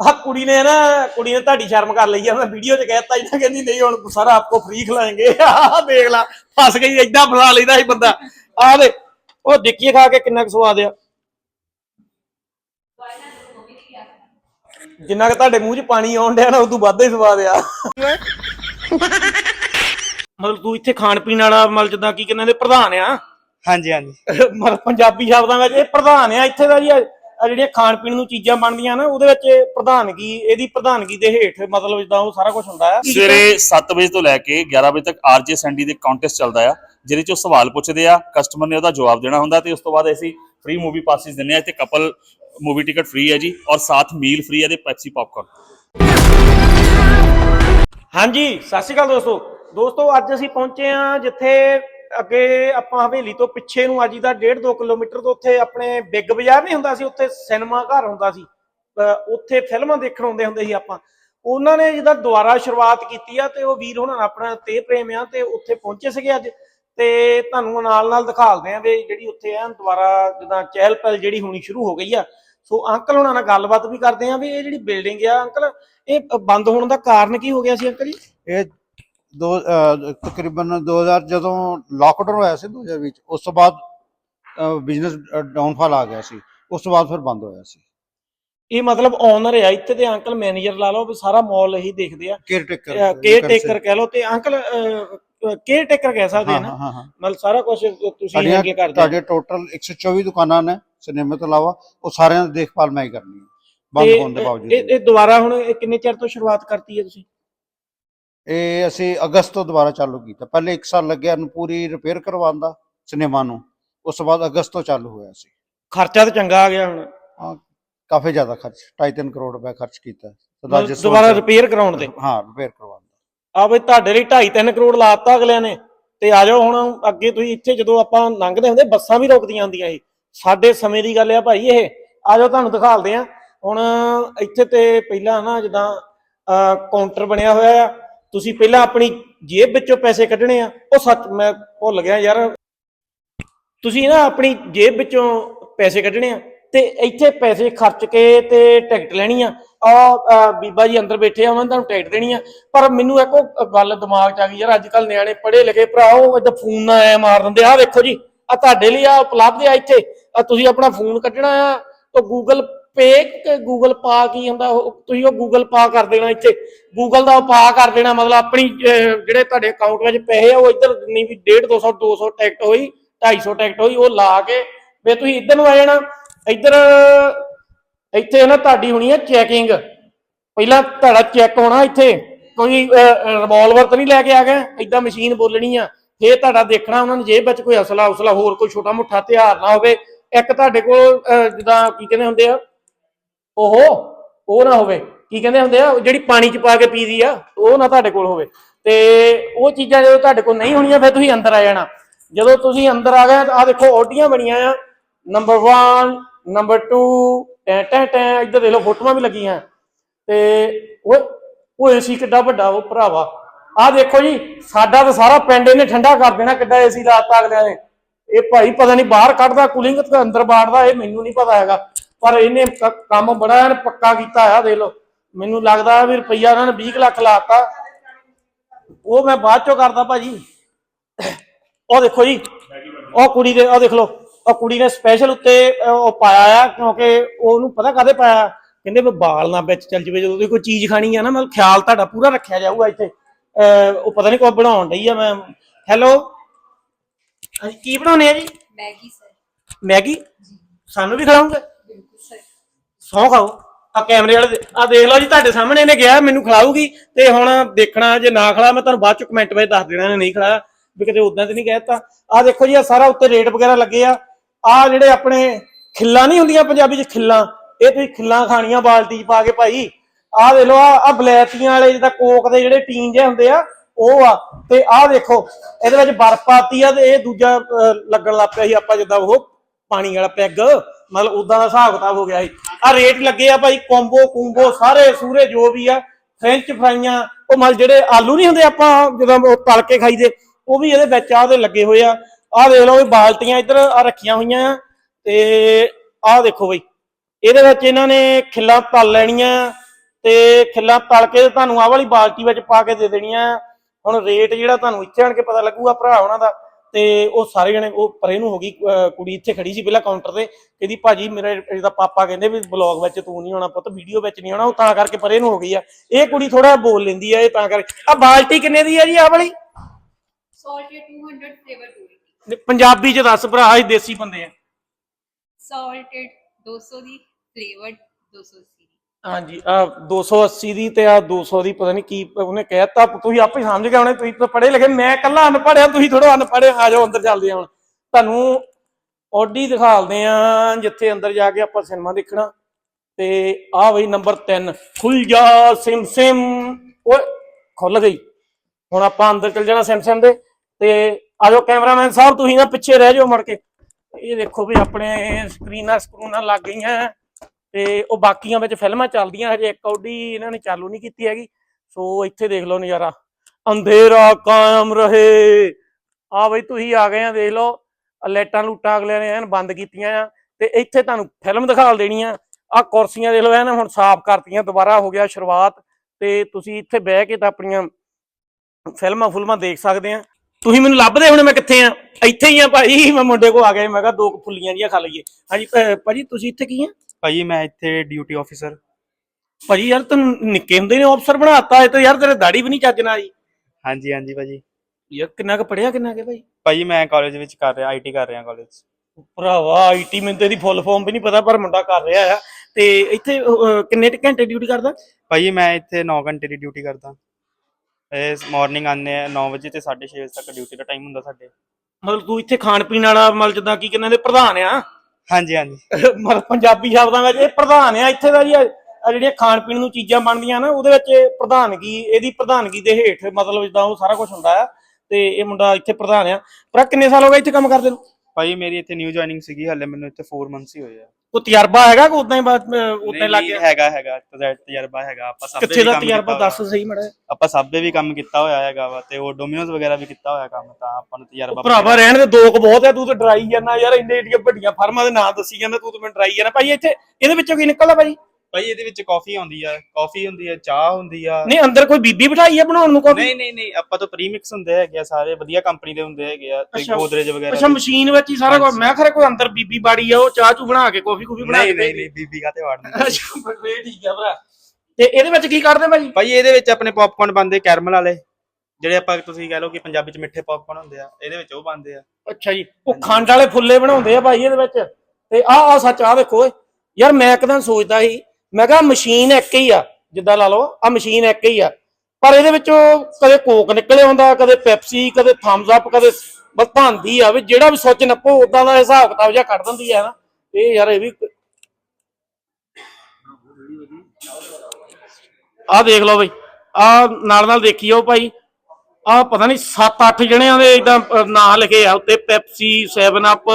ਆ ਕੁੜੀ ਨੇ ਨਾ ਕੁੜੀ ਨੇ ਤੁਹਾਡੀ ਸ਼ਰਮ ਕਰ ਲਈ ਆ ਮੈਂ ਵੀਡੀਓ 'ਚ ਕਹਿਤਾ ਇਹਨਾਂ ਕਹਿੰਦੀ ਨਹੀਂ ਹੁਣ ਸਾਰਾ ਆਪਕੋ ਫ੍ਰੀ ਖਿਲਾਏਂਗੇ। ਆਹ ਦੇਖ ਲਾ ਫਸ ਗਈ ਏਦਾਂ ਫਸਾ ਲੈਂਦਾ ਸੀ ਬੰਦਾ। ਆ ਦੇ ਉਹ ਦੇਖੀਏ ਖਾ ਕੇ ਕਿੰਨਾ ਕੁ ਸਵਾਦ ਆ। ਜਿੰਨਾ ਕਿ ਤੁਹਾਡੇ ਮੂੰਹ 'ਚ ਪਾਣੀ ਆਉਣ ਡਿਆ ਨਾ ਉਦੋਂ ਵੱਧ ਹੀ ਸਵਾਦ ਆ। ਮਤਲਬ ਤੂੰ ਇੱਥੇ ਖਾਣ ਪੀਣ ਵਾਲਾ ਮਤਲਬ ਜਿੱਦਾਂ ਕੀ ਕਹਿੰਦੇ ਨੇ ਪ੍ਰਧਾਨ ਆ। ਹਾਂਜੀ ਹਾਂਜੀ। ਮਤਲਬ ਪੰਜਾਬੀ ਸ਼ਬਦਾਂ ਵਿੱਚ ਇਹ ਪ੍ਰਧਾਨ ਆ ਇੱਥੇ ਦਾ ਜੀ ਆ ਜਿਹੜੀਆਂ ਖਾਣ ਪੀਣ ਨੂੰ ਚੀਜ਼ਾਂ ਬਣਦੀਆਂ ਨਾ ਉਹਦੇ ਵਿੱਚ ਪ੍ਰਧਾਨਗੀ ਇਹਦੀ ਪ੍ਰਧਾਨਗੀ ਦੇ ਹੇਠ ਮਤਲਬ ਜਿੱਦਾਂ ਉਹ ਸਾਰਾ ਕੁਝ ਹੁੰਦਾ ਆ। ਸਵੇਰੇ 7 ਵਜੇ ਤੋਂ ਲੈ ਕੇ 11 ਵਜੇ ਤੱਕ ਆਰਜੇ ਸੈਂਡੀ ਦੇ ਕੰਟੈਸਟ ਚੱਲਦਾ ਆ ਜਿਹਦੇ ਚ ਉਹ ਸਵਾਲ ਪੁੱਛਦੇ ਆ ਕਸਟਮਰ ਨੇ ਉਹਦਾ ਜਵਾਬ ਦੇਣਾ ਹੁੰਦਾ ਤੇ ਉਸ ਤੋਂ ਬਾਅਦ ਅਸੀਂ ਫ੍ਰੀ ਮੂਵੀ ਪਾਸਿਸ ਦਿੰਨੇ ਆ ਤੇ ਕਪਲ ਮੂਵੀ ਟਿਕਟ ਫ੍ਰੀ ਹੈ ਜੀ ਔਰ ਸਾਥ ਮੀਲ ਫ੍ਰੀ ਹੈ ਤੇ ਪੈਪਸੀ ਪੌਪਕਾਰਨ ਹਾਂਜੀ ਸਤਿ ਸ਼੍ਰੀ ਅਕਾਲ ਦੋਸਤੋ। ਦੋਸਤੋ ਅੱਜ ਅਸੀਂ ਪਹੁੰਚੇ ਆ ਜਿੱਥੇ ਅੱਗੇ ਆਪਾਂ ਹਵੇਲੀ ਤੋਂ ਪਿੱਛੇ ਨੂੰ ਅੱਜ ਦਾ 1.5 2 ਕਿਲੋਮੀਟਰ ਤੋਂ ਉੱਥੇ ਆਪਣੇ ਬਿੱਗ ਬਾਜ਼ਾਰ ਨਹੀਂ ਹੁੰਦਾ ਸੀ, ਉੱਥੇ ਸਿਨੇਮਾ ਘਰ ਹੁੰਦਾ ਸੀ। ਉੱਥੇ ਫਿਲਮਾਂ ਦੇਖਣ ਆਉਂਦੇ ਹੁੰਦੇ ਸੀ ਆਪਾਂ। ਉਹਨਾਂ ਨੇ ਜਿਹਦਾ ਦੁਬਾਰਾ ਸ਼ੁਰੂਆਤ ਕੀਤੀ ਆ ਤੇ ਉਹ ਵੀਰ ਹੁਣਾਂ ਆਪਣਾ ਤੇ ਪ੍ਰੇਮ ਆ ਤੇ ਉੱਥੇ ਪਹੁੰਚੇ ਸੀਗੇ ਅੱਜ। ਤੇ ਤੁਹਾਨੂੰ ਨਾਲ ਨਾਲ ਦਿਖਾਲਦੇ ਆ ਵੀ ਜਿਹੜੀ ਉੱਥੇ ਆ, ਦੁਬਾਰਾ ਜਿੱਦਾਂ ਚਹਿਲ ਪਹਿਲ ਜਿਹੜੀ ਹੋਣੀ ਸ਼ੁਰੂ ਹੋ ਗਈ ਆ। ਸੋ ਅੰਕਲ ਹੁਣਾਂ ਨਾਲ ਗੱਲਬਾਤ ਵੀ ਕਰਦੇ ਆ ਵੀ ਇਹ ਜਿਹੜੀ ਬਿਲਡਿੰਗ ਆ, ਅੰਕਲ, ਇਹ ਬੰਦ ਹੋਣ ਦਾ ਕਾਰਨ ਕੀ ਹੋ ਗਿਆ ਸੀ, ਅੰਕਲ ਜੀ? ਇਹ ਦੋ ਤਕਰੀਬਨ 2000 ਜਦੋਂ ਲਾਕਡਾਊਨ ਹੋਇਆ ਸੀ 2000 ਵਿੱਚ ਉਸ ਤੋਂ ਬਾਅਦ ਬਿਜ਼ਨਸ ਡਾਊਨਫਾਲ ਆ ਗਿਆ ਸੀ। ਉਸ ਤੋਂ ਬਾਅਦ ਫਿਰ ਬੰਦ ਹੋਇਆ ਸੀ। ਇਹ ਮਤਲਬ ਓਨਰ ਆ ਇੱਥੇ ਤੇ ਅੰਕਲ ਮੈਨੇਜਰ ਲਾ ਲਓ ਵੀ ਸਾਰਾ ਮਾਲ ਇਹੀ ਦੇਖਦੇ ਆ। ਕੇਅਰ ਟੇਕਰ ਕੇਅਰ ਟੇਕਰ ਕਹਿ ਲਓ ਤੇ ਅੰਕਲ ਕੇਅਰ ਟੇਕਰ ਕਹਿ ਸਕਦੇ ਹਾਂ ਨਾ। ਹਾਂ ਹਾਂ ਮਤਲਬ ਸਾਰਾ ਕੁਝ ਤੁਸੀਂ ਅੱਗੇ ਕਰਦੇ ਹੋ। ਤੁਹਾਡੇ ਟੋਟਲ 124 ਦੁਕਾਨਾਂ ਨੇ ਸਿਨੇਮੇ ਤੋਂ ਇਲਾਵਾ ਉਹ ਸਾਰਿਆਂ ਦੀ ਦੇਖਭਾਲ ਮੈਂ ਹੀ ਕਰਨੀ ਹੈ ਬੰਦ ਹੋਣ ਦੇ ਬਾਵਜੂਦ। ਇਹ ਦੁਬਾਰਾ ਹੁਣ ਕਿੰਨੇ ਚਿਰ ਤੋਂ ਸ਼ੁਰੂਆਤ ਕਰਤੀ ਹੈ ਤੁਸੀਂ? ਇਹ ਅਸੀਂ ਅਗਸਤ ਤੋਂ ਦੁਬਾਰਾ ਚਾਲੂ ਕੀਤਾ। ਪਹਿਲੇ 1 ਸਾਲ ਲੱਗਿਆ ਨੂੰ ਪੂਰੀ ਰਿਪੇਅਰ ਕਰਵਾਉਣ ਦਾ ਸਿਨੇਮਾ ਨੂੰ। ਉਸ ਤੋਂ ਬਾਅਦ ਅਗਸਤ ਤੋਂ ਚਾਲੂ ਹੋਇਆ ਸੀ। ਖਰਚਾ ਤਾਂ ਚੰਗਾ ਆ ਗਿਆ ਹੁਣ। ਹਾਂ ਕਾਫੀ ਜ਼ਿਆਦਾ ਖਰਚ 2.5 ਕਰੋੜ ਰੁਪਏ ਖਰਚ ਕੀਤਾ। ਦੁਬਾਰਾ ਰਿਪੇਅਰ ਕਰਾਉਣ ਤੇ? ਹਾਂ ਰਿਪੇਅਰ ਕਰਵਾਉਣ ਦਾ। ਆ ਬਈ ਤੁਹਾਡੇ ਲਈ 2.5 ਕਰੋੜ ਲਾਤਾ ਅਗਲਿਆਂ ਨੇ। ਤੇ ਆ ਜਾਓ ਹੁਣ ਅੱਗੇ ਤੁਸੀਂ ਇੱਥੇ ਜਦੋਂ ਆਪਾਂ ਲੰਘਦੇ ਹੁੰਦੇ ਬੱਸਾਂ ਵੀ ਰੁਕਦੀਆਂ ਹੁੰਦੀਆਂ ਇਹ ਸਾਡੇ ਸਮੇਂ ਦੀ ਗੱਲ ਆ ਭਾਈ ਇਹ। ਆ ਜਾਓ ਤੁਹਾਨੂੰ ਦਿਖਾਲਦੇ ਆ। ਹੁਣ ਇੱਥੇ ਤੇ ਪਹਿਲਾਂ ਨਾ ਜਿੱਦਾਂ ਕਾਊਂਟਰ ਬਣਿਆ ਹੋਇਆ ਆ। ਤੁਸੀਂ ਪਹਿਲਾਂ ਆਪਣੀ ਜੇਬ ਵਿੱਚੋਂ ਪੈਸੇ ਕੱਢਣੇ ਆ। ਉਹ ਸੱਚ ਮੈਂ ਭੁੱਲ ਗਿਆ ਯਾਰ। ਤੁਸੀਂ ਨਾ ਆਪਣੀ ਜੇਬ ਵਿੱਚੋਂ ਪੈਸੇ ਕੱਢਣੇ ਆ ਤੇ ਇੱਥੇ ਪੈਸੇ ਖਰਚ ਕੇ ਤੇ ਟਿਕਟ ਲੈਣੀ ਆ। ਆ ਬੀਬਾ ਜੀ ਅੰਦਰ ਬੈਠੇ ਆ, ਉਹਨਾਂ ਨੇ ਤੁਹਾਨੂੰ ਟਿਕਟ ਦੇਣੀ ਆ। ਪਰ ਮੈਨੂੰ ਇੱਕ ਗੱਲ ਦਿਮਾਗ 'ਚ ਆ ਗਈ ਯਾਰ ਅੱਜ ਕੱਲ ਨਿਆਣੇ ਪੜ੍ਹੇ ਲਿਖੇ ਭਰਾ, ਉਹ ਏਦਾਂ ਫੋਨ ਨਾ ਐ ਮਾਰ ਦਿੰਦੇ ਆ ਆਹ ਵੇਖੋ ਜੀ ਆ ਤੁਹਾਡੇ ਲਈ ਆ, ਉਪਲਬਧ ਆ ਇੱਥੇ। ਆ ਤੁਸੀਂ ਆਪਣਾ ਫੋਨ ਕੱਢਣਾ ਆ ਤਾਂ ਗੂਗਲ ਪੇ ਕਿ ਗੂਗਲ ਪਾ ਕੀ ਹੁੰਦਾ, ਉਹ ਤੁਸੀਂ ਉਹ ਗੂਗਲ ਪਾ ਕਰ ਦੇਣਾ ਇੱਥੇ। ਗੂਗਲ ਦਾ ਉਹ ਪਾ ਕਰ ਦੇਣਾ, ਮਤਲਬ ਆਪਣੀ ਜਿਹੜੇ ਤੁਹਾਡੇ ਅਕਾਊਂਟ ਵਿੱਚ ਪੈਸੇ ਆ, ਉਹ ਇੱਧਰ ਨਹੀਂ ਵੀ 1.5 200 200 ਟਿਕਟ ਹੋਈ 250 ਟਿਕਟ ਹੋਈ, ਉਹ ਲਾ ਕੇ ਵੀ ਤੁਸੀਂ ਇੱਧਰ ਨੂੰ ਆ ਜਾਣਾ। ਇੱਧਰ, ਇੱਥੇ ਨਾ ਤੁਹਾਡੀ ਹੋਣੀ ਹੈ ਚੈਕਿੰਗ ਪਹਿਲਾਂ ਤੁਹਾਡਾ ਚੈੱਕ ਹੋਣਾ ਇੱਥੇ ਕੋਈ ਰਿਵਾਲਵਰ ਤਾਂ ਨਹੀਂ ਲੈ ਕੇ ਆ ਗਿਆ ਏਦਾਂ ਮਸ਼ੀਨ ਬੋਲਣੀ ਆ। ਫੇਰ ਤੁਹਾਡਾ ਦੇਖਣਾ, ਉਹਨਾਂ ਨੇ ਜੇਬ ਵਿੱਚ ਕੋਈ ਅਸਲਾ ਉਸਲਾ ਹੋਰ ਕੋਈ ਛੋਟਾ ਮੋਟਾ ਹਥਿਆਰ ਨਾ ਹੋਵੇ। ਇੱਕ ਤੁਹਾਡੇ ਕੋਲ ਜਿੱਦਾਂ ਕੀ ਕਹਿੰਦੇ ਹੁੰਦੇ ਆ ਉਹ ਉਹ ਨਾ ਹੋਵੇ। ਕੀ ਕਹਿੰਦੇ ਹੁੰਦੇ ਆ, ਜਿਹੜੀ ਪਾਣੀ ਚ ਪਾ ਕੇ ਪੀਦੀ ਆ, ਉਹ ਨਾ ਤੁਹਾਡੇ ਕੋਲ ਹੋਵੇ। ਤੇ ਉਹ ਚੀਜ਼ਾਂ ਜਦੋਂ ਤੁਹਾਡੇ ਕੋਲ ਨਹੀਂ ਹੋਣੀਆਂ, ਫਿਰ ਤੁਸੀਂ ਅੰਦਰ ਆ ਜਾਣਾ। ਜਦੋਂ ਤੁਸੀਂ ਅੰਦਰ ਆ ਗਏ ਤਾਂ ਆ ਦੇਖੋ ਓਡੀਆਂ ਬਣੀਆਂ ਆ। ਨੰਬਰ 1 ਨੰਬਰ 2 ਟੈ ਟੈ ਟੈ, ਇੱਧਰ ਦੇਖ ਲਓ, ਫੋਟੋਆਂ ਵੀ ਲੱਗੀਆਂ। ਤੇ ਉਹ ਉਹ ਏਸੀ ਕਿੱਡਾ ਵੱਡਾ ਉਹ ਭਰਾਵਾ। ਆ ਦੇਖੋ ਜੀ, ਸਾਡਾ ਤਾਂ ਸਾਰਾ ਪਿੰਡ ਇਹਨੇ ਠੰਡਾ ਕਰ ਦੇਣਾ, ਕਿੱਡਾ ਏਸੀ ਲਾਤਾ ਅਗਲਿਆਂ ਨੇ। ਇਹ ਭਾਈ ਪਤਾ ਨਹੀਂ ਬਾਹਰ ਕੱਢਦਾ, ਕੂਲਿੰਗ ਤੇ ਅੰਦਰ ਬਾੜਦਾ, ਇਹ ਮੈਨੂੰ ਨਹੀਂ ਪਤਾ ਹੈਗਾ। ਪਰ ਇਹਨੇ ਕੰਮ ਬੜਾ ਐਨ ਪੱਕਾ ਕੀਤਾ ਆ ਦੇਖ ਲਓ। ਮੈਨੂੰ ਲੱਗਦਾ ਵੀ ਰੁਪਈਆ ਉਹਨਾਂ ਨੇ 20 ਕੁ ਲੱਖ ਲਾਤਾ ਉਹ ਮੈਂ ਬਾਅਦ ਚੋਂ ਕਰਦਾ ਭਾਜੀ। ਉਹ ਦੇਖੋ ਜੀ ਉਹ ਕੁੜੀ ਦੇ ਉਹ ਦੇਖ ਲਓ ਉਹ ਕੁੜੀ ਨੇ ਸਪੈਸ਼ਲ ਉੱਤੇ ਉਹ ਪਾਇਆ ਆ ਕਿਉਂਕਿ ਉਹਨੂੰ ਪਤਾ ਕਾਦੇ ਪਾਇਆ ਕਹਿੰਦੇ ਵੀ ਬਾਲ ਨਾ ਵਿੱਚ ਚੱਲ ਜਵੇ ਜਦੋਂ ਕੋਈ ਚੀਜ਼ ਖਾਣੀ ਆ ਨਾ ਮਤਲਬ ਖਿਆਲ ਤੁਹਾਡਾ ਪੂਰਾ ਰੱਖਿਆ ਜਾਊਗਾ ਇੱਥੇ। ਅਹ, ਉਹ ਪਤਾ ਨਹੀਂ ਕੋਈ ਬਣਾਉਣ ਡਈ ਆ ਮੈਂ ਹੈਲੋ? ਕੀ ਬਣਾਉਣੇ ਆ ਜੀ? Maggi sir. ਮੈਗੀ? ਸਾਨੂੰ ਵੀ ਖਿਲਾਉਂਗੇ ਬਿਲਕੁਲ ਸਹੀ ਖਾਓ। ਆ ਕੈਮਰੇ ਵਾਲੇ ਆ ਦੇਖ ਲਓ ਜੀ, ਤੁਹਾਡੇ ਸਾਹਮਣੇ ਇਹਨੇ ਗਿਆ ਮੈਨੂੰ ਖਿਲਾਊਗੀ ਤੇ ਹੁਣ ਦੇਖਣਾ ਜੇ ਨਾ ਖਿਲਾ ਮੈਂ ਤੁਹਾਨੂੰ ਬਾਅਦ ਚ ਕਮੈਂਟ ਵਿੱਚ ਦੱਸ ਦੇਣਾ ਨਹੀਂ ਖਿਲਾਇਆ, ਵੀ ਕਿਤੇ ਉਦਾਂ ਤੇ ਨਹੀਂ ਕਹਿਤਾ ਆ ਦੇਖੋ ਜੀ ਆ ਸਾਰਾ ਉੱਤੇ ਰੇਟ ਵਗੈਰਾ ਲੱਗੇ ਆ। ਆ ਜਿਹੜੇ ਆਪਣੇ ਖਿੱਲਾਂ ਨਹੀਂ ਹੁੰਦੀਆਂ ਪੰਜਾਬੀ ਚ, ਖਿੱਲਾਂ। ਇਹ ਤੁਸੀਂ ਖਿੱਲਾਂ ਖਾਣੀਆਂ ਬਾਲਟੀ ਚ ਪਾ ਕੇ ਭਾਈ। ਆ ਦੇਖ ਲਓ ਆ ਆ ਬਲੈਤੀਆਂ ਵਾਲੇ ਜਿਹਦਾ ਕੋਕ ਦੇ ਜਿਹੜੇ ਟੀਨ ਜੇ ਹੁੰਦੇ ਆ, ਉਹ ਆ। ਤੇ ਆ ਦੇਖੋ, ਇਹਦੇ ਵਿੱਚ ਬਰਫ ਪਾਤੀ ਆ ਤੇ ਇਹ ਦੂਜਾ ਲੱਗਣ ਲੱਗ ਪਿਆ ਸੀ ਆਪਾਂ ਜਿੱਦਾਂ ਉਹ ਪਾਣੀ ਵਾਲਾ ਪੈਗ। ਮਤਲਬ ਉਦਾਂ ਦਾ ਹਿਸਾਬ ਕਿਤਾਬ ਹੋ ਗਿਆ ਸੀ। ਆ ਰੇਟ ਲੱਗੇ ਆ ਭਾਈ ਕੋਂਬੋ ਕੁੰਬੋ ਸਾਰੇ ਸੂਰੇ ਜੋ ਵੀ ਆ ਫ੍ਰੈਂਚ ਫਰਾਈਆਂ ਉਹ ਮਤਲਬ ਜਿਹੜੇ ਆਲੂ ਨਹੀਂ ਹੁੰਦੇ ਆਪਾਂ, ਜਦੋਂ ਉਹ ਤਲ ਕੇ ਖਾਈਦੇ, ਉਹ ਵੀ ਇਹਦੇ ਵਿੱਚ ਆ ਦੇ ਲੱਗੇ ਹੋਏ ਆ। ਆਹ ਦੇਖ ਲਓ ਵੀ ਬਾਲਟੀਆਂ ਇੱਧਰ ਆ ਰੱਖੀਆਂ ਹੋਈਆਂ ਆ, ਤੇ ਆਹ ਦੇਖੋ ਬਈ, ਇਹਦੇ ਵਿੱਚ ਇਹਨਾਂ ਨੇ ਖਿੱਲਾਂ ਤਲ ਲੈਣੀਆਂ, ਤੇ ਖਿੱਲਾਂ ਤਲ ਕੇ ਤੁਹਾਨੂੰ ਆਹ ਵਾਲੀ ਬਾਲਟੀ ਵਿੱਚ ਪਾ ਕੇ ਦੇ ਦੇਣੀਆਂ। ਹੁਣ ਰੇਟ ਜਿਹੜਾ ਤੁਹਾਨੂੰ ਇੱਥੇ ਆਣ ਕੇ ਪਤਾ ਲੱਗੂਗਾ ਭਰਾ ਉਹਨਾਂ ਦਾ। ਤੇ ਉਹ ਸਾਰੇ ਜਣੇ ਉਹ ਪਰੇ ਨੂੰ ਹੋ ਗਈ ਕੁੜੀ ਇੱਥੇ ਖੜੀ ਸੀ ਪਹਿਲਾਂ ਕਾਊਂਟਰ ਤੇ ਕਹਿੰਦੀ ਭਾਜੀ ਮੇਰੇ ਇਹਦਾ ਪਾਪਾ ਕਹਿੰਦੇ ਵੀ ਬਲੌਗ ਵਿੱਚ ਤੂੰ ਨਹੀਂ ਆਉਣਾ ਪੁੱਤ ਵੀਡੀਓ ਵਿੱਚ ਨਹੀਂ ਆਉਣਾ ਉਹ ਤਾਂ ਕਰਕੇ ਪਰੇ ਨੂੰ ਹੋ ਗਈ ਆ। ਇਹ ਕੁੜੀ ਥੋੜਾ ਬੋਲ ਲੈਂਦੀ ਆ ਇਹ ਤਾਂ ਕਰਕੇ। ਆ ਬਾਲਟੀ ਕਿੰਨੇ ਦੀ ਆ ਜੀ ਆਹ ਵਾਲੀ? Salt या 200 flavor 280. ਪੰਜਾਬੀ ਚ ਦੱਸ ਭਰਾ ਅਸੀਂ ਦੇਸੀ ਬੰਦੇ ਆ। Salted 200 ਦੀ flavored 280 ਦੀ ਹਾਂਜੀ, ਆ 280 ਦੀ ਤੇ ਆ 200 ਦੀ, ਪਤਾ ਨਹੀਂ ਕੀ ਉਹਨੇ ਕਹਿਤਾ ਤੁਸੀਂ ਆਪੇ ਸਮਝ ਗਏ ਹੋਣੇ, ਤੁਸੀਂ ਤਾਂ ਪੜ੍ਹੇ ਲਿਖੇ, ਮੈਂ ਇਕੱਲਾ ਅਨਪੜ੍ਹ ਆ ਤੁਸੀਂ ਥੋੜਾ ਅਨਪੜ੍ਹ ਆ ਜਾਓ ਅੰਦਰ ਚੱਲਦੇ ਆ ਹੁਣ। ਤੁਹਾਨੂੰ ਓਡੀ ਦਿਖਾਲਦੇ ਆ ਜਿੱਥੇ ਅੰਦਰ ਜਾ ਕੇ ਆਪਾਂ ਸਿਨੇਮਾ ਦੇਖਣਾ। ਤੇ ਆ ਬਈ ਨੰਬਰ 3 ਖੁੱਲ ਜਾ ਸਿਮ ਸਿਮ ਓਏ, ਖੁੱਲ ਗਈ। ਹੁਣ ਆਪਾਂ ਅੰਦਰ ਚੱਲ ਜਾਣਾ ਸਿਮ ਸਿਮ ਦੇ। ਤੇ ਆ ਜਾਓ ਕੈਮਰਾਮੈਨ ਸਾਹਿਬ, ਤੁਸੀਂ ਨਾ ਪਿੱਛੇ ਰਹਿ ਜਾਓ ਮੁੜ ਕੇ। ਇਹ ਦੇਖੋ ਵੀ ਆਪਣੇ ਸਕਰੀਨਾਂ ਸਕਰੂਨਾਂ ਲੱਗ ਗਈਆਂ। ਤੇ ਉਹ ਬਾਕੀਆਂ ਵਿੱਚ ਫਿਲਮਾਂ ਚੱਲਦੀਆਂ ਹਜੇ ਇੱਕ ਔਡੀ ਇਹਨਾਂ ਨੇ ਚਾਲੂ ਨਹੀਂ ਕੀਤੀ ਹੈਗੀ, ਸੋ ਇੱਥੇ ਦੇਖ ਲਓ ਨਜ਼ਾਰਾ। ਅੰਧੇਰਾ ਕਾਇਮ ਰਹੇ। ਆ ਬਈ ਤੁਸੀਂ ਆ ਗਏ ਆ, ਦੇਖ ਲਓ। ਲਾਈਟਾਂ ਲੂਟਾਂ ਅਗਲਿਆਂ ਨੇ ਐਨ ਬੰਦ ਕੀਤੀਆਂ ਆ ਤੇ ਇੱਥੇ ਤੁਹਾਨੂੰ ਫਿਲਮ ਦਿਖਾਲ ਦੇਣੀ ਆ। ਆ ਕੁਰਸੀਆਂ ਦੇਖ ਲਓ, ਐਨ ਹੁਣ ਸਾਫ਼ ਕਰਤੀਆਂ, ਦੁਬਾਰਾ ਹੋ ਗਿਆ ਸ਼ੁਰੂਆਤ ਤੇ ਤੁਸੀਂ ਇੱਥੇ ਬਹਿ ਕੇ ਤਾਂ ਆਪਣੀਆਂ ਫਿਲਮਾਂ ਫੁਲਮਾਂ ਦੇਖ ਸਕਦੇ ਆ। ਤੁਸੀਂ ਮੈਨੂੰ ਲੱਭਦੇ ਹੁਣ ਮੈਂ ਕਿੱਥੇ ਆ? ਇੱਥੇ ਹੀ ਆ ਭਾਈ, ਮੈਂ ਮੁੰਡੇ ਕੋ ਆ ਗਿਆ, ਮੈਂ ਕਿਹਾ ਦੋ ਫੁੱਲੀਆਂ ਜੀਆਂ ਖਾ ਲਈਏ। ਹਾਂਜੀ ਭਾਜੀ, ਤੁਸੀਂ ਇੱਥੇ ਕੀ ਆ? ਭਾਜੀ ਮੈਂ ਇੱਥੇ ਡਿਊਟੀ ਆਫੀਸਰ ਭਾਜੀ ਯਾਰ ਤੈਨੂੰ ਨਿੱਕੇ ਹੁੰਦੇ ਨੇ ਅਫਸਰ ਬਣਾਤਾ ਇਹ ਤਾਂ ਯਾਰ ਤੇਰੇ ਦਾੜੀ ਵੀ ਨਹੀਂ ਚੱਜਣਾ ਜੀ ਹਾਂਜੀ ਹਾਂਜੀ ਭਾਜੀ। ਯਾਰ ਕਿੰਨਾ ਕੁ ਪੜਿਆ ਕਿੰਨਾ ਕੁ ਭਾਈ ਭਾਜੀ ਮੈਂ ਕਾਲਜ ਵਿੱਚ ਕਰ ਰਿਹਾ ਆਈਟੀ ਕਰ ਰਿਹਾ ਕਾਲਜ ਭਰਾਵਾ ਆਈਟੀ ਮੈਨੂੰ ਤੇ ਇਹਦੀ ਫੁੱਲ ਫਾਰਮ ਵੀ ਨਹੀਂ ਪਤਾ ਪਰ ਮੁੰਡਾ ਕਰ ਰਿਹਾ ਆ। ਤੇ ਇੱਥੇ ਅਹ, ਕਿੰਨੇ ਘੰਟੇ ਡਿਊਟੀ ਕਰਦਾ? ਭਾਜੀ ਮੈਂ ਇੱਥੇ 9 ਘੰਟੇ ਦੀ ਡਿਊਟੀ ਕਰਦਾ। ਇਹ ਮਾਰਨਿੰਗ ਆਉਂਦੇ ਆ 9 ਵਜੇ ਤੇ 6:30 ਵਜੇ ਤੱਕ ਡਿਊਟੀ ਦਾ ਟਾਈਮ ਹੁੰਦਾ ਸਾਡੇ। ਮਤਲਬ ਤੂੰ ਇੱਥੇ ਖਾਣ ਪੀਣ ਵਾਲਾ ਮਤਲਬ ਜਿੱਦਾਂ ਕੀ ਕਹਿੰਦੇ ਨੇ ਪ੍ਰਧਾਨ ਆ। ਹਾਂਜੀ ਹਾਂਜੀ। ਮਤਲਬ ਪੰਜਾਬੀ ਸ਼ਬਦਾਂ ਵਿੱਚ ਇਹ ਪ੍ਰਧਾਨ ਆ ਇੱਥੇ ਦਾ ਜੀ ਆਹ ਜਿਹੜੀਆਂ ਖਾਣ ਪੀਣ ਨੂੰ ਚੀਜ਼ਾਂ ਬਣਦੀਆਂ ਨਾ ਉਹਦੇ ਵਿੱਚ ਇਹ ਪ੍ਰਧਾਨਗੀ ਇਹਦੀ ਪ੍ਰਧਾਨਗੀ ਦੇ ਹੇਠ ਮਤਲਬ ਜਿੱਦਾਂ ਉਹ ਸਾਰਾ ਕੁਝ ਹੁੰਦਾ ਆ ਤੇ ਇਹ ਮੁੰਡਾ ਇੱਥੇ ਪ੍ਰਧਾਨ ਆ। ਪਰ ਕਿੰਨੇ ਸਾਲ ਹੋ ਗਏ ਇੱਥੇ ਕੰਮ ਕਰਦੇ ਨੂੰ? ਭਾਜੀ ਮੇਰੀ ਇੱਥੇ ਨਿਊ ਜੁਆਇਨਿੰਗ ਸੀਗੀ ਹਲੇ ਮੈਨੂੰ ਇੱਥੇ 4 ਮੰਥਸ ਹੀ ਹੋਏ ਆ। ਕੋਈ ਤਜਰਬਾ ਹੈਗਾ ਕਿ ਉਦਾਂ ਹੀ ਬਸ ਉਦਾਂ ਹੀ ਲੱਗ ਗਿਆ? ਹੈਗਾ ਹੈਗਾ ਤਜਾ- ਤਜਰਬਾ ਹੈਗਾ ਆਪਾਂ ਸਭ ਕਿੱਥੇ ਦਾ ਤਜਰਬਾ? ਦੱਸ ਸਹੀ ਮੜਾ ਆਪਾਂ ਸਭ ਦੇ ਵੀ ਕੰਮ ਕੀਤਾ ਹੋਇਆ ਹੈਗਾ ਵਾ ਤੇ ਉਹ ਡੋਮਿਨੋਜ਼ ਵਗੈਰਾ ਵੀ ਕੀਤਾ ਹੋਇਆ ਕੰਮ ਤਾਂ ਆਪਾਂ ਨੂੰ ਤਜਰਬਾ ਭਰਾਵਾ ਰਹਿਣ ਦੇ ਦੋ ਕੁ ਬਹੁਤ ਆ ਤੂੰ ਤਾਂ ਡਰਾਈ ਜਾਂਦਾ ਯਾਰ ਇੰਨੇ ਏਡੀਆਂ ਵੱਡੀਆਂ ਫਰਮਾਂ ਦੇ ਨਾਂ ਦੱਸੀ ਜਾਂਦਾ ਤੂੰ ਤਾਂ ਮੈਨੂੰ ਡਰਾਈ ਜਾਂਦਾ ਭਾਈ ਇੱਥੇ ਇਹਦੇ ਵਿੱਚੋਂ ਕੀ ਨਿਕਲਦਾ ਭਾਈ? ਭਾਈ ਇਹਦੇ ਵਿੱਚ ਕਾਫੀ ਆਉਂਦੀ ਆ ਕਾਫੀ ਹੁੰਦੀ ਆ ਚਾਹ ਹੁੰਦੀ ਆ। ਨਹੀਂ ਅੰਦਰ ਕੋਈ ਬੀਬੀ ਬਿਠਾਈ ਆ ਬਣਾਉਣ ਨੂੰ ਕੋਈ ਨਹੀਂ ਨਹੀਂ ਨਹੀਂ ਆਪਾਂ ਤਾਂ ਪ੍ਰੀਮਿਕਸ ਹੁੰਦੇ ਹੈਗੇ ਆ ਸਾਰੇ ਵਧੀਆ ਕੰਪਨੀ ਦੇ ਹੁੰਦੇ ਹੈਗੇ ਆ ਤੇ ਅੱਛਾ। ਗੋਦਰੇਜ ਵਗੈਰਾ ਅੱਛਾ। ਮਸ਼ੀਨ ਵਿੱਚ ਹੀ ਸਾਰਾ ਕੁਝ ਮੈਂ ਖਰੇ ਕੋਈ ਅੰਦਰ ਬੀਬੀ ਬਾੜੀ ਆ ਉਹ ਚਾਹ ਚੂ ਬਣਾ ਕੇ ਕਾਫੀ ਕੂਫੀ ਬਣਾ ਕੇ ਨਹੀਂ ਨਹੀਂ ਬੀਬੀ ਕਾਤੇ ਵਾੜਨੀ ਅੱਛਾ ਫੇਰ ਠੀਕ ਆ ਭਰਾ। ਤੇ ਇਹਦੇ ਵਿੱਚ ਕੀ ਕਰਦੇ ਭਾਜੀ ਭਾਈ ਇਹਦੇ ਵਿੱਚ ਆਪਣੇ ਪੌਪਕਾਰਨ ਬਣਦੇ ਕੈਰਮਲ ਵਾਲੇ ਜਿਹੜੇ ਆਪਾਂ ਤੁਸੀਂ ਕਹਿ ਲਓ ਕਿ ਪੰਜਾਬੀ ਚ ਮਿੱਠੇ ਪੌਪਕਾਰਨ ਹੁੰਦੇ ਆ ਇਹਦੇ ਵਿੱਚ ਉਹ ਬਣਦੇ ਆ। ਅੱਛਾ ਜੀ ਉਹ ਖੰਡ ਵਾਲੇ ਫੁੱਲੇ ਬਣਾਉਂਦੇ ਆ ਭਾਈ ਇਹਦੇ ਵਿੱਚ। ਤੇ ਆਹ ਆ ਸੱਚ ਆ ਓਏ। ਯਾਰ ਮੈਂ ਇੱਕਦਮ ਸੋਚਦਾ ਸੀ ਮੈਂ ਕਿਹਾ ਮਸ਼ੀਨ ਇੱਕ ਹੀ ਆ, ਜਿੱਦਾਂ ਲਾ ਲਓ ਆ ਮਸ਼ੀਨ ਇੱਕ ਹੀ ਆ। ਪਰ ਇਹਦੇ ਵਿੱਚੋਂ ਕਦੇ ਕੋਕ ਨਿਕਲੇ ਹੁੰਦਾ ਕਦੇ ਪੈਪਸੀ ਕਦੇ ਥੰਬਸ ਅਪ ਕਦੇ ਬਸ ਭਾਂਦੀ ਆ, ਵੀ ਜਿਹੜਾ ਵੀ ਸੋਚ ਨੱਪੋ ਉਦਾਂ ਦਾ ਹਿਸਾਬ ਕਿਤਾਬ ਜਿਹਾ ਕੱਢ ਦਿੰਦੀ ਆ ਨਾ। ਇਹ ਯਾਰ ਇਹ ਵੀ ਆਹ ਦੇਖ ਲਓ ਬਈ, ਆਹ ਨਾਲ ਨਾਲ ਦੇਖੀਓ ਭਾਈ ਆ ਪਤਾ ਨਹੀਂ 7-8 ਜਣਿਆਂ ਦੇ ਇਦਾਂ ਨਾਂ ਲਿਖੇ ਆ ਉੱਤੇ ਪੈਪਸੀ 7 ਅਪ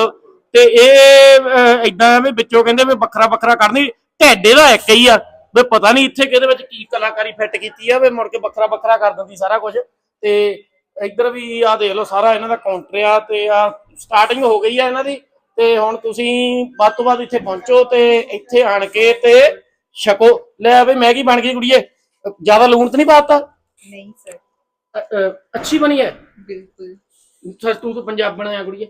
ਤੇ ਇਹ ਇਦਾਂ ਵੀ ਵਿੱਚੋਂ ਕਹਿੰਦੇ ਵੀ ਵੱਖਰਾ ਵੱਖਰਾ ਕਰਨੀ ਢੇਡੇ ਦਾ ਇੱਕ ਹੀ ਆ। ਵੀ ਪਤਾ ਨਹੀਂ ਇੱਥੇ ਕਿਹਦੇ ਵਿੱਚ ਕੀ ਕਲਾਕਾਰੀ ਫਿੱਟ ਕੀਤੀ ਆ ਵੀ ਮੁੜ ਕੇ ਵੱਖਰਾ ਵੱਖਰਾ ਕਰ ਦਿੰਦੀ ਸਾਰਾ ਕੁਝ ਤੇ ਇੱਧਰ ਵੀ ਆ ਦੇਖ ਲਓ ਸਾਰਾ ਇਹਨਾਂ ਦਾ ਕਾਊਂਟਰ ਆ ਤੇ ਆ ਸਟਾਰਟਿੰਗ ਹੋ ਗਈ ਆ ਇਹਨਾਂ ਦੀ। ਤੇ ਹੁਣ ਤੁਸੀਂ ਵੱਧ ਤੋਂ ਵੱਧ ਇੱਥੇ ਪਹੁੰਚੋ ਤੇ ਇੱਥੇ ਆਣ ਕੇ ਤੇ ਛਕੋ। ਲੈ ਵੀ ਮੈਗੀ ਬਣ ਗਈ ਕੁੜੀਏ। ਜ਼ਿਆਦਾ ਲੂਣ ਤਾਂ ਨਹੀਂ ਪਾਤਾ? ਨਹੀਂ ਸਰ ਅੱਛੀ ਬਣੀ ਹੈ ਬਿਲਕੁਲ। ਸਰ ਤੂੰ ਤਾਂ ਪੰਜਾਬਣ ਆ ਕੁੜੀਏ।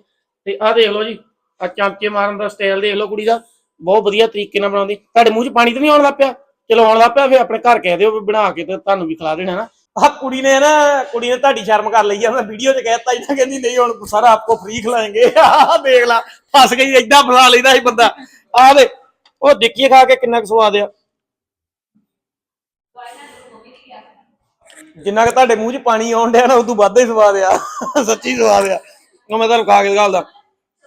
ਤੇ ਆਹ ਦੇਖ ਲਓ ਜੀ ਆ ਚਮਚੇ ਮਾਰਨ ਦਾ ਸਟਾਈਲ ਦੇਖ ਲਓ ਕੁੜੀ ਦਾ। ਬਹੁਤ ਵਧੀਆ ਤਰੀਕੇ ਨਾਲ ਬਣਾਉਂਦੀ। ਤੁਹਾਡੇ ਮੂੰਹ 'ਚ ਪਾਣੀ ਤਾਂ ਨਹੀਂ ਆਉਣ ਲੱਗ ਪਿਆ? ਚਲੋ ਆਉਣ ਲੱਗ ਪਿਆ, ਫਿਰ ਆਪਣੇ ਘਰ ਕਹਿ ਦਿਓ ਵੀ ਬਣਾ ਕੇ ਤੇ ਤੁਹਾਨੂੰ ਵੀ ਖਿਲਾ ਦੇਣਾ ਨਾ। ਆਹ ਕੁੜੀ ਨੇ ਨਾ, ਕੁੜੀ ਨੇ ਤੁਹਾਡੀ ਸ਼ਰਮ ਕਰ ਲਈ ਆ, ਮੈਂ ਵੀਡੀਓ 'ਚ ਕਹਿਤਾ ਇਹਨਾਂ ਕਹਿੰਦੀ ਨਹੀਂ ਹੁਣ ਸਾਰਾ ਆਪਕੋ ਫ੍ਰੀ ਖਿਲਾਏਂਗੇ। ਆਹ ਦੇਖ ਲਾ, ਫਸ ਗਈ, ਏਦਾਂ ਫਸਾ ਲੈਂਦਾ ਸੀ ਬੰਦਾ। ਆਹ ਦੇ ਉਹ ਦੇਖੀਏ ਖਾ ਕੇ ਕਿੰਨਾ ਕੁ ਸਵਾਦ ਆ। ਜਿੰਨਾ ਕਿ ਤੁਹਾਡੇ ਮੂੰਹ 'ਚ ਪਾਣੀ ਆਉਣ ਡਿਆ ਨਾ, ਉਦੋਂ ਵੱਧ ਹੀ ਸਵਾਦ ਆ। ਸੱਚੀ ਸਵਾਦ ਆ। ਉਹ ਮੈਂ ਤੁਹਾਨੂੰ ਖਾ ਕੇ ਦਿਖਾਉਂਦਾ।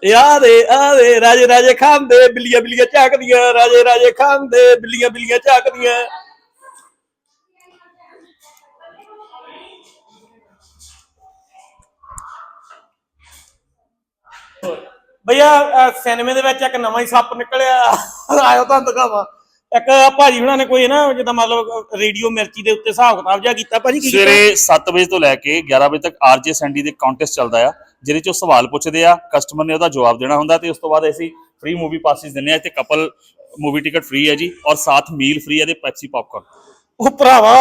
ਯਾ ਦੇ ਰਾਜੇ ਰਾਜੇ ਖਾਂਦੇ, ਬਿੱਲੀਆਂ ਬਿੱਲੀਆਂ ਝਾਕਦੀਆਂ, ਰਾਜੇ ਰਾਜੇ ਖਾਂਦੇ, ਬਿੱਲੀਆਂ ਬਿੱਲੀਆਂ ਝਾਕਦੀਆਂ। ਭਈਆ ਸਿਨੇਮੇ ਦੇ ਵਿੱਚ ਇੱਕ ਨਵਾਂ ਹੀ ਸੱਪ ਨਿਕਲਿਆ। ਆਇਓ ਤੁਹਾਨੂੰ ਦਿਖਾਵਾਂ। ਇੱਕ ਭਾਜੀ ਹੁਣਾਂ ਨੇ ਕੋਈ ਨਾ, ਜਿੱਦਾਂ ਮਤਲਬ ਰੇਡੀਓ ਮਿਰਚੀ ਦੇ ਉੱਤੇ ਹਿਸਾਬ ਕਿਤਾਬ ਜਿਹਾ ਕੀਤਾ। ਭਾਜੀ ਕੀ ਸਵੇਰੇ 7 ਵਜੇ ਤੋਂ ਲੈ ਕੇ 11 ਵਜੇ ਤੱਕ ਆਰਜੇ ਸੈਂਡੀ ਦੇ ਕੰਟੈਸਟ ਚੱਲਦਾ ਆ। ਜਿਹਦੇ ਚ ਉਹ ਸਵਾਲ ਪੁੱਛਦੇ ਆ ਕਸਟਮਰ ਨੇ ਉਹਦਾ ਜਵਾਬ ਦੇਣਾ ਹੁੰਦਾ ਤੇ ਉਸ ਤੋਂ ਬਾਅਦ ਅਸੀਂ ਫ੍ਰੀ ਮੂਵੀ ਪਾਸਿਸ ਦਿੰਨੇ ਆ ਤੇ ਕਪਲ ਮੂਵੀ ਟਿਕਟ ਫ੍ਰੀ ਹੈ ਜੀ ਔਰ ਸਾਥ ਮੀਲ ਫ੍ਰੀ ਹੈ ਤੇ ਪੈਪਸੀ ਪੌਪਕਾਰਨ ਉਹ ਭਰਾਵਾ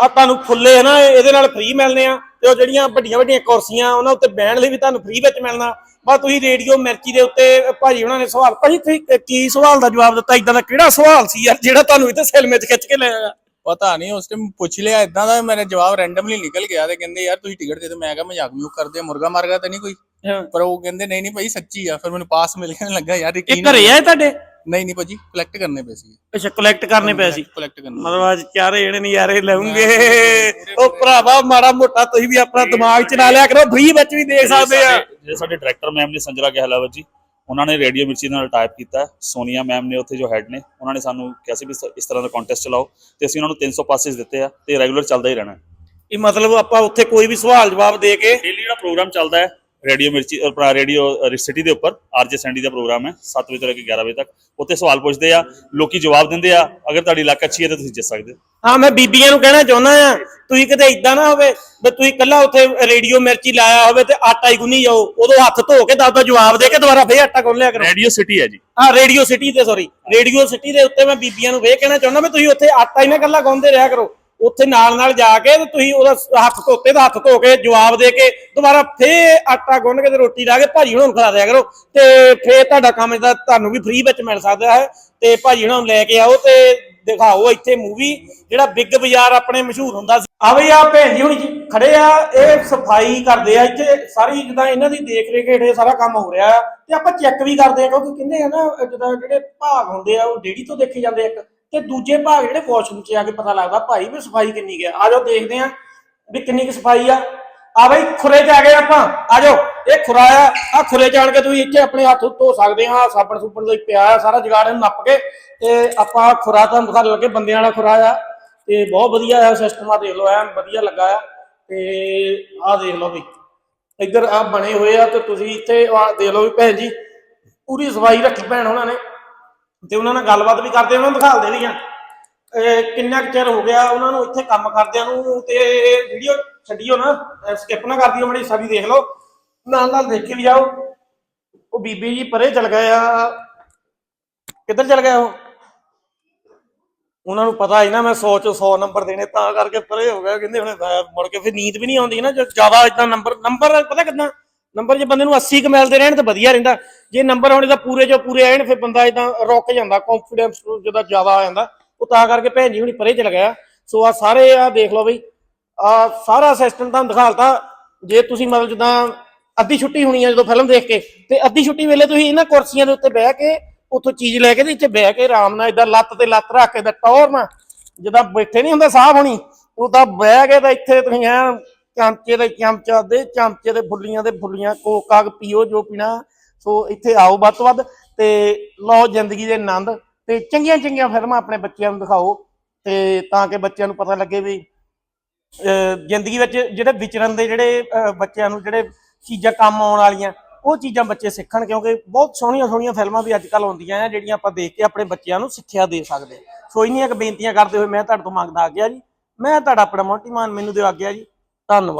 ਆ ਤੁਹਾਨੂੰ ਫੁੱਲੇ ਨਾ ਇਹਦੇ ਨਾਲ ਫ੍ਰੀ ਮਿਲਨੇ ਆ ਤੇ ਉਹ ਜਿਹੜੀਆਂ ਵੱਡੀਆਂ ਵੱਡੀਆਂ ਕੁਰਸੀਆਂ, ਉਹਨਾਂ ਉੱਤੇ ਬਹਿਣ ਲਈ ਵੀ ਤੁਹਾਨੂੰ ਫ੍ਰੀ ਵਿੱਚ ਮਿਲਣਾ। ਬਸ ਤੁਸੀਂ ਰੇਡੀਓ ਮਿਰਚੀ ਦੇ ਉੱਤੇ ਭਾਜੀ ਉਹਨਾਂ ਨੇ ਸਵਾਲ ਭਾਜੀ ਤੁਸੀਂ ਕੀ ਸਵਾਲ ਦਾ ਜਵਾਬ ਦਿੱਤਾ? ਇਦਾਂ ਦਾ ਕਿਹੜਾ ਸਵਾਲ ਸੀ ਯਾਰ, ਜਿਹੜਾ ਤੁਹਾਨੂੰ ਇੱਥੇ ਸਿਲਮੇ 'ਚ ਖਿੱਚ ਕੇ ਲੈ ਆਇਆ? ਪਤਾ ਨਹੀਂ ਉਸ ਟਾਈਮ ਪੁੱਛ ਲਿਆ ਇਦਾਂ ਦਾ ਮੇਰਾ ਜਵਾਬ ਰੈਂਡਮਲੀ ਨਿਕਲ ਗਿਆ ਤੇ ਕਹਿੰਦੇ ਯਾਰ ਤੁਸੀਂ ਟਿਕਟ ਦੇ ਦਿਓ। ਮੈਂ ਕਿਹਾ ਮਜ਼ਾਕ ਮਜ਼ੂਕ ਕਰਦੇ ਆ, ਮੁਰਗਾ ਮਰ ਗਿਆ ਤਾਂ ਨਹੀਂ ਕੋਈ? ਪਰ ਉਹ ਕਹਿੰਦੇ ਨਹੀਂ ਨਹੀਂ ਭਾਈ ਸੱਚੀ ਆ। ਫਿਰ ਮੈਨੂੰ ਪਾਸ ਮਿਲ ਗਿਆ ਲੱਗਾ ਯਾਰ ਇਹ ਯਕੀਨ ਘਰੇ ਆਏ ਤੁਹਾਡੇ? ਨਹੀਂ ਨਹੀਂ ਭਾਜੀ ਕਲੈਕਟ ਕਰਨੇ ਪਏ ਸੀ ਅੱਛਾ ਕਲੈਕਟ ਕਰਨੇ ਪਏ ਸੀ। ਕਲੈਕਟ ਕਰਨੇ ਮਤਲਬ ਅੱਜ ਚਾਰੇ ਜਣੇ ਨਜ਼ਾਰੇ ਲਾਉਂਗੇ ਉਹ ਭਰਾਵਾ ਮਾੜਾ ਮੋਟਾ ਤੁਸੀਂ ਵੀ ਆਪਣਾ ਦਿਮਾਗ ਚਲਾ ਲਿਆ ਕਰੋ ਫ੍ਰੀ ਵਿੱਚ ਵੀ ਦੇਖ ਸਕਦੇ ਆ। ਜਿਹੜੇ ਸਾਡੇ ਡਾਇਰੈਕਟਰ ਮੈਮ ਨੇ ਸੰਜਰਾ ਗਹਿਲਾਵਤ ਜੀ ਉਹਨਾਂ ਨੇ ਰੇਡੀਓ ਮਿਰਚੀ ਨਾਲ ਟਾਈਪ ਕੀਤਾ। ਸੋਨੀਆ ਮੈਮ ਨੇ ਉੱਥੇ ਜੋ ਹੈਡ ਨੇ ਉਹਨਾਂ ਨੇ ਸਾਨੂੰ ਕਿਹਾ ਸੀ ਵੀ ਇਸ- ਤਰ੍ਹਾਂ ਦਾ ਕੰਟੈਸਟ ਚਲਾਓ ਤੇ ਅਸੀਂ ਉਹਨਾਂ ਨੂੰ 300 ਪਾਸਿਸ ਦਿੱਤੇ ਆ ਤੇ ਰੈਗੂਲਰ ਚੱਲਦਾ ਹੀ ਰਹਿਣਾ ਇਹ ਮਤਲਬ ਆਪਾਂ ਉੱਥੇ ਕੋਈ ਵੀ ਸਵਾਲ ਜਵਾਬ ਦੇ ਕੇ ਡੇਲੀ ਜਿਹੜਾ ਪ੍ਰੋਗਰਾਮ ਚੱਲਦਾ ਹੈ ਰੇਡੀਓ ਮਿਰਚੀ ਆਪਣਾ ਰੇਡੀਓ ਸਿਟੀ ਦੇ ਉੱਪਰ ਆਰਜੇ ਸੈਂਡੀ ਦਾ ਪ੍ਰੋਗਰਾਮ ਹੈ 7 ਵਜੇ ਤੋਂ ਲੈ ਕੇ 11 ਵਜੇ ਤੱਕ ਉੱਥੇ ਸਵਾਲ ਪੁੱਛਦੇ ਆ ਲੋਕੀ ਜਵਾਬ ਦਿੰਦੇ ਆ ਅਗਰ ਤੁਹਾਡੀ ਲੱਕ ਅੱਛੀ ਹੈ ਤਾਂ ਤੁਸੀਂ ਜਿੱਤ ਸਕਦੇ ਹਾਂ ਮੈਂ ਬੀਬੀਆਂ ਨੂੰ ਕਹਿਣਾ ਚਾਹੁੰਦਾ ਆ ਤੁਸੀਂ ਕਿਤੇ ਇਦਾਂ ਨਾ ਹੋਵੇ ਵੀ ਤੁਸੀਂ ਕੱਲਾ ਉੱਥੇ ਰੇਡੀਓ ਮਿਰਚੀ ਲਾਇਆ ਹੋਵੇ ਤੇ ਆਟਾ ਹੀ ਗੁੰਨੀ ਜਾਓ ਉਦੋਂ ਹੱਥ ਧੋ ਕੇ ਦੱਸ ਦੋ ਜਵਾਬ ਦੇ ਕੇ ਦੁਬਾਰਾ ਫੇਰ ਆਟਾ ਗੁੰਨ ਲਿਆ ਕਰੋ। ਰੇਡੀਓ ਸਿਟੀ ਹੈ ਜੀ। ਹਾਂ ਰੇਡੀਓ ਸਿਟੀ ਤੇ ਸੌਰੀ ਰੇਡੀਓ ਸਿਟੀ ਦੇ ਉੱਤੇ ਮੈਂ ਬੀਬੀਆਂ ਨੂੰ ਫੇਰ ਕਹਿਣਾ ਚਾਹੁੰਦਾ ਵੀ ਤੁਸੀਂ ਉੱਥੇ ਆਟਾ ਹੀ ਨਾ ਕੱਲਾ ਗੁੰਨਦੇ ਰਿਹਾ ਕਰੋ। ਉੱਥੇ ਨਾਲ ਨਾਲ ਜਾ ਕੇ ਤੇ ਤੁਸੀਂ ਉਹਦਾ ਹੱਥ ਧੋਤੇ ਦਾ ਹੱਥ ਧੋ ਕੇ ਜਵਾਬ ਦੇ ਕੇ ਦੁਬਾਰਾ ਫੇਰ ਆਟਾ ਗੁੰਨ ਕੇ ਤੇ ਰੋਟੀ ਲਾ ਕੇ ਭਾਜੀ ਹੁਣਾਂ ਖਿਲਾ ਦਿਆ ਕਰੋ। ਤੇ ਫੇਰ ਤੁਹਾਡਾ ਕੰਮ ਇਹਦਾ ਤੁਹਾਨੂੰ ਵੀ ਫ੍ਰੀ ਵਿੱਚ ਮਿਲ ਸਕਦਾ ਹੈ। ਤੇ ਭਾਜੀ ਹੁਣਾਂ ਲੈ ਕੇ ਆਓ ਤੇ ਦਿਖਾਓ ਇੱਥੇ ਮੂਵੀ ਜਿਹੜਾ ਬਿੱਗ ਬਾਜ਼ਾਰ ਆਪਣੇ ਮਸ਼ਹੂਰ ਹੁੰਦਾ ਸੀ। ਆ ਬਈ ਆ ਭੈਣ ਜੀ ਹੁਣੀ ਜੀ ਖੜੇ ਆ, ਇਹ ਸਫ਼ਾਈ ਕਰਦੇ ਆ ਇੱਥੇ, ਸਾਰੀ ਜਿੱਦਾਂ ਇਹਨਾਂ ਦੀ ਦੇਖ ਰੇਖ ਹੇਠ ਇਹ ਸਾਰਾ ਕੰਮ ਹੋ ਰਿਹਾ ਆ। ਤੇ ਆਪਾਂ ਚੈੱਕ ਵੀ ਕਰਦੇ ਆ, ਕਿਉਂਕਿ ਕਹਿੰਦੇ ਆ ਨਾ, ਜਿੱਦਾਂ ਜਿਹੜੇ ਭਾਗ ਹੁੰਦੇ ਆ, ਉਹ ਡੇੜੀ ਤੋਂ ਦੇਖੇ ਜਾਂਦੇ ਇੱਕ। ਤੇ ਦੂਜੇ ਭਾਗ ਜਿਹੜੇ ਵਾਸ਼ਰੂਮ 'ਚ ਆ ਕੇ ਪਤਾ ਲੱਗਦਾ, ਭਾਈ ਵੀ ਸਫ਼ਾਈ ਕਿੰਨੀ ਗਿਆ ਆ। ਜਾਓ, ਦੇਖਦੇ ਆ ਵੀ ਕਿੰਨੀ ਕੁ ਸਫ਼ਾਈ ਆ। ਆ ਬਈ ਖੁਰੇ 'ਚ ਆ ਗਏ ਆਪਾਂ। ਆ ਜਾਓ, ਇਹ ਖੁਰਾ ਆ ਆ ਖੁਰੇ 'ਚ ਆਣ ਕੇ ਤੁਸੀਂ ਇੱਥੇ ਆਪਣੇ ਹੱਥ ਧੋ ਸਕਦੇ ਆ ਸਾਬਣ ਸੁਪਣ ਦਾ ਪਿਆ ਸਾਰਾ ਜਗਾੜ ਨੱਪ ਕੇ। ਤੇ ਆਪਾਂ ਖੁਰਾ ਤੁਹਾਨੂੰ ਦਿਖਾ ਲੱਗੇ ਬੰਦਿਆਂ ਵਾਲਾ ਖੁਰਾ ਆ। ਤੇ ਬਹੁਤ ਵਧੀਆ ਆ ਸਿਸਟਮ ਆ, ਦੇਖ ਲਓ ਐ ਵਧੀਆ ਲੱਗਾ ਆ। ਤੇ ਆਹ ਦੇਖ ਲਓ ਵੀ, ਇੱਧਰ ਆ ਬਣੇ ਹੋਏ ਆ ਤੇ ਤੁਸੀਂ ਇੱਥੇ ਆਹ ਦੇਖ ਲਓ ਵੀ ਭੈਣ ਜੀ, ਪੂਰੀ ਸਫ਼ਾਈ ਰੱਖੀ ਭੈਣ ਉਹਨਾਂ ਨੇ। ਤੇ ਉਹਨਾਂ ਨਾਲ ਗੱਲਬਾਤ ਵੀ ਕਰਦੇ, ਉਹਨਾਂ ਨੂੰ ਦਿਖਾਲਦੇ ਵੀ ਆ। ਕਿੰਨਾ ਕੁ ਚਿਰ ਹੋ ਗਿਆ ਉਹਨਾਂ ਨੂੰ ਇੱਥੇ ਕੰਮ ਕਰਦਿਆਂ ਨੂੰ, ਤੇ ਵੀਡੀਓ ਛੱਡੀਓ ਨਾ ਸਕਿਪ ਨਾ ਕਰਦੀ ਮੜੀ ਸਾਡੀ ਦੇਖ ਲਓ। ਨਾਲ ਨਾਲ ਦੇਖ ਕੇ ਵੀ ਜਾਓ। ਉਹ ਬੀਬੀ ਜੀ ਪਰੇ ਚਲ ਗਏ ਆ। ਕਿੱਧਰ ਚਲ ਗਏ ਉਹ? ਉਹਨਾਂ ਨੂੰ ਪਤਾ ਹੀ ਨਾ, ਮੈਂ 100 ਚੋਂ 100 ਨੰਬਰ ਦੇਣੇ, ਤਾਂ ਕਰਕੇ ਪਰੇ ਹੋ ਗਿਆ। ਕਹਿੰਦੇ ਹੁਣ ਮੁੜ ਕੇ ਫਿਰ ਨੀਂਦ ਵੀ ਨਹੀਂ ਆਉਂਦੀ ਨਾ, ਜੇ ਜ਼ਿਆਦਾ ਇਦਾਂ ਨੰਬਰ ਨੰਬਰ ਪਤਾ ਕਿਦਾਂ? ਨੰਬਰ ਜੇ ਬੰਦੇ ਨੂੰ 80 ਕ ਮਿਲਦੇ ਰਹਿਣ ਤਾਂ ਵਧੀਆ ਰਹਿੰਦਾ। ਜੇ ਨੰਬਰ ਹੋਣੇ ਤਾਂ ਪੂਰੇ ਜੋ ਪੂਰੇ ਆਏ ਨੇ, ਫਿਰ ਬੰਦਾ ਇਦਾਂ ਰੁਕ ਜਾਂਦਾ ਕੌਨਫੀਡੈਂਸ ਜਦੋਂ ਜ਼ਿਆਦਾ ਆ ਜਾਂਦਾ। ਉਹ ਤਾਂ ਕਰਕੇ ਭੈਣ ਜੀ ਹੁਣੀ ਪਰੇ ਚਲ ਗਿਆ ਸੋ ਆ ਸਾਰੇ ਆ ਦੇਖ ਲਓ ਬਈ ਆ ਸਾਰਾ ਸਿਸਟਮ ਤੁਹਾਨੂੰ ਦਿਖਾਲਤਾ ਜੇ ਤੁਸੀਂ ਮਤਲਬ ਜਿੱਦਾਂ ਅੱਧੀ ਛੁੱਟੀ ਹੋਣੀ ਹੈ ਜਦੋਂ ਫਿਲਮ ਦੇਖ ਕੇ, ਤੇ ਅੱਧੀ ਛੁੱਟੀ ਵੇਲੇ ਤੁਸੀਂ ਇਹਨਾਂ ਕੁਰਸੀਆਂ ਦੇ ਉੱਤੇ ਬਹਿ ਕੇ ਉੱਥੋਂ ਚੀਜ਼ ਲੈ ਕੇ ਤੇ ਇੱਥੇ ਬਹਿ ਕੇ ਆਰਾਮ ਨਾਲ ਇਦਾਂ ਲੱਤ ਤੇ ਲੱਤ ਰੱਖ ਕੇ ਤੇ ਟੌਰ ਨਾਲ, ਜਿੱਦਾਂ ਬੈਠੇ ਨਹੀਂ ਹੁੰਦਾ ਸਾਹ ਹੋਣੀ, ਉਦਾਂ ਬਹਿ ਕੇ ਤਾਂ ਇੱਥੇ ਤੁਸੀਂ ਐ ਚਮਚੇ ਦੇ ਚਮਚਾ ਦੇ, ਚਮਚੇ ਦੇ ਫੁੱਲੀਆਂ ਦੇ ਫੁੱਲੀਆਂ, ਕੋਕ ਪੀਓ ਜੋ ਪੀਣਾ, ਸੋ ਇੱਥੇ ਆਓ ਵੱਧ ਤੋਂ ਵੱਧ ਤੇ ਲਓ ਜ਼ਿੰਦਗੀ ਦੇ ਆਨੰਦ ਤੇ ਚੰਗੀਆਂ ਚੰਗੀਆਂ ਫਿਲਮਾਂ ਆਪਣੇ ਬੱਚਿਆਂ ਨੂੰ ਦਿਖਾਓ ਤੇ ਤਾਂ ਕਿ ਬੱਚਿਆਂ ਨੂੰ ਪਤਾ ਲੱਗੇ ਵੀ, ਅਹ ਜ਼ਿੰਦਗੀ ਵਿੱਚ ਜਿਹੜੇ ਵਿਚਰਨ ਦੇ ਜਿਹੜੇ ਬੱਚਿਆਂ ਨੂੰ ਜਿਹੜੇ ਚੀਜ਼ਾਂ ਕੰਮ ਆਉਣ ਵਾਲੀਆਂ ਉਹ ਚੀਜ਼ਾਂ ਬੱਚੇ ਸਿੱਖਣ, ਕਿਉਂਕਿ ਬਹੁਤ ਸੋਹਣੀਆਂ ਸੋਹਣੀਆਂ ਫਿਲਮਾਂ ਵੀ ਅੱਜ ਕੱਲ ਆਉਂਦੀਆਂ ਆ ਜਿਹੜੀਆਂ ਆਪਾਂ ਦੇਖ ਕੇ ਆਪਣੇ ਬੱਚਿਆਂ ਨੂੰ ਸਿੱਖਿਆ ਦੇ ਸਕਦੇ। ਹਾਂ। ਸੋ ਇੰਨੀਆਂ ਕੁ ਬੇਨਤੀਆਂ ਕਰਦੇ ਹੋਏ ਮੈਂ ਤੁਹਾਡੇ ਤੋਂ ਮੰਗਦਾ ਆ ਗਿਆ ਜੀ। ਮੈਂ ਤੁਹਾਡਾ ਆਪਣਾ ਮੋਂਟੀ ਮਾਨ, ਮੈਨੂੰ ਦਿਓ ਆ ਗਿਆ ਜੀ। ਧੰਨਵਾਦ।